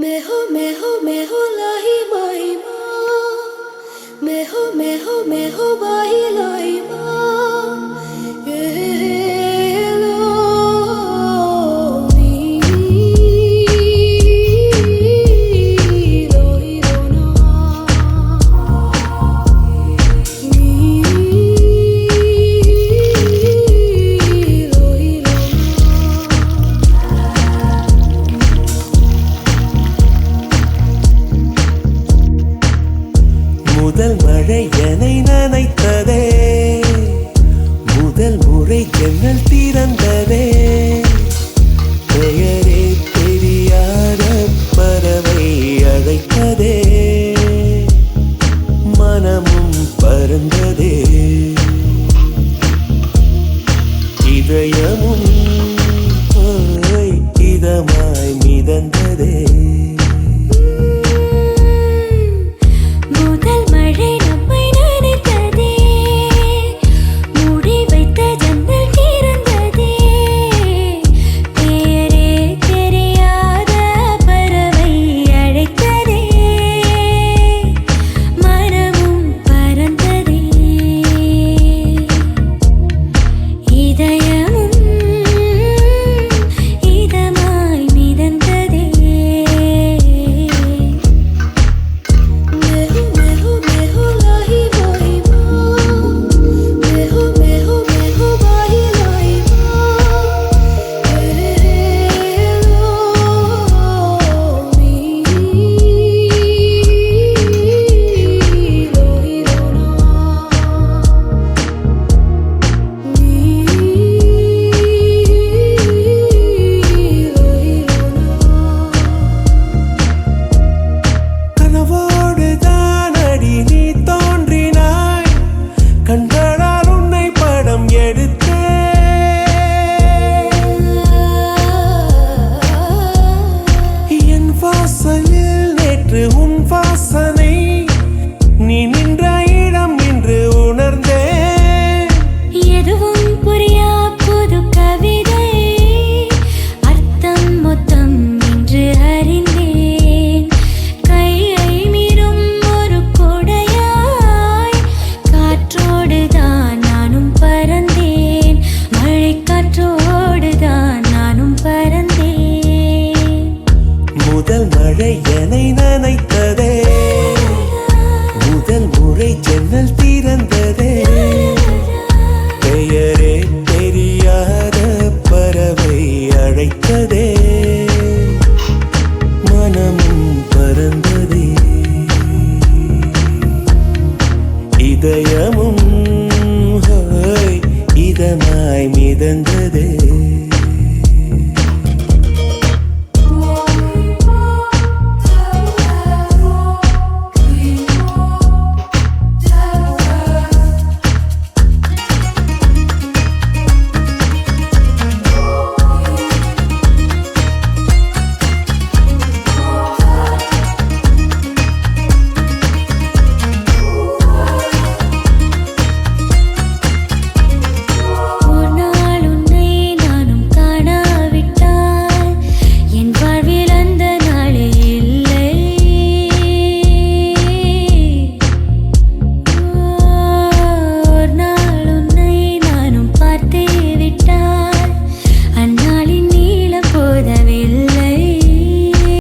মেহো মেহো মেহো লাহি মাহিমা। মেহো মেহো মেহো বাহি লাইমা பழையனை நினைத்த Ohne Fassen. மழையனை நினைத்ததே. முதல் முறை ஜன்னல் திறந்ததே. பெயரே தெரியாத பறவை அழைத்ததே. மனமும் பறந்ததே. இதயமும் இதமாய் மிதந்த